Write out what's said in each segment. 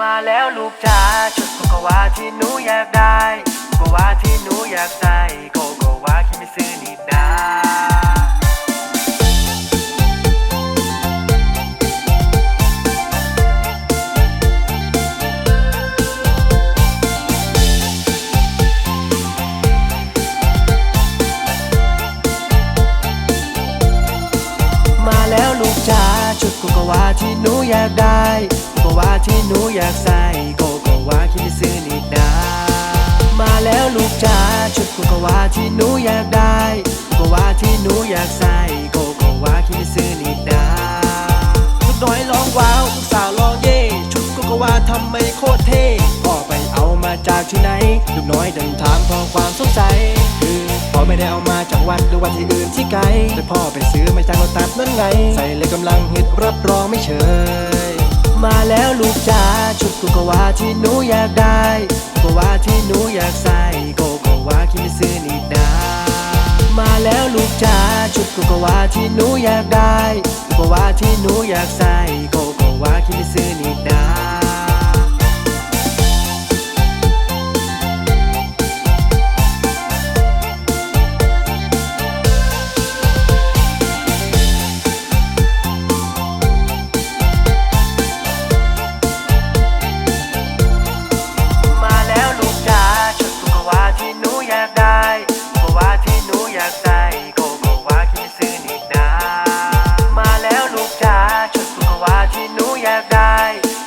มาแล้วลูกจ๋าชุดโกโกวาที่หนูอยากได้โกโกวาที่หนูอยากใส่โกโกวาคิมิซึนิดามาแล้วลูกจ๋าชุดโกโกวาที่หนูอยากได้ อยากใส่โกโกวาคิมิซึนิดามาแล้วลูกจ๋าชุดโกโกวาที่หนูอยากได้โกโกวาที่หนูอยากใส่โกโกวาคิมิซึนิดาลูกน้อยร้องว้าวสาวร้องเย่ชุดโกโกวาทำไมโคตรเท่พ่อไปเอามาจากที่ไหน ลูกน้อยเดินถามเพราะความสงสัยคือพ่อไม่ได้เอามาจากวัดหรือว่าที่อื่นที่ไกลแต่พ่อไปซื้อมาจากโลตัสนั่นไง ใส่เลยกำลังฮิตรับรองไม่เฉย มาแล้วลูกจ๋าชุดโกโกวาที่หนูอยากได้โกโกวาที่หนูอยากใส่โกโกวาคิมิซึนิดามาแล้วลูกจ๋าชุดโกโกวาที่หนูอยากได้โกโกวาที่หนูอยากใส่โกโกวาคิมิซึนิดามา ที่หนูอยากได้โกโกวาที่หนูอยากใส่โกโกวาคิมิซึนิดามาแล้วลูกจ๋าชุดโกโกวาที่หนูอยากได้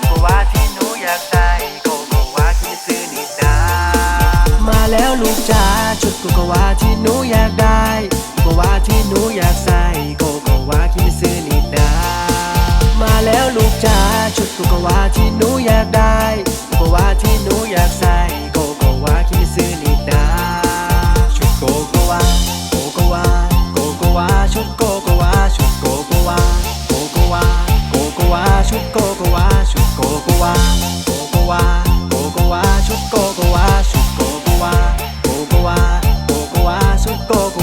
โกโกวาที่หนูอยากใส่โกโกวาคิมิซึนิดามาแล้วลูกจ๋าชุดโกโกวาที่หนูอยากได้โกโกวาที่หนูอยากใส่โกโกวาคิมิซึนิดามาแล้วลูกจ๋าชุดโกโกวาที่หนูอยากได้โกวาที่หนูอยากใส่ ว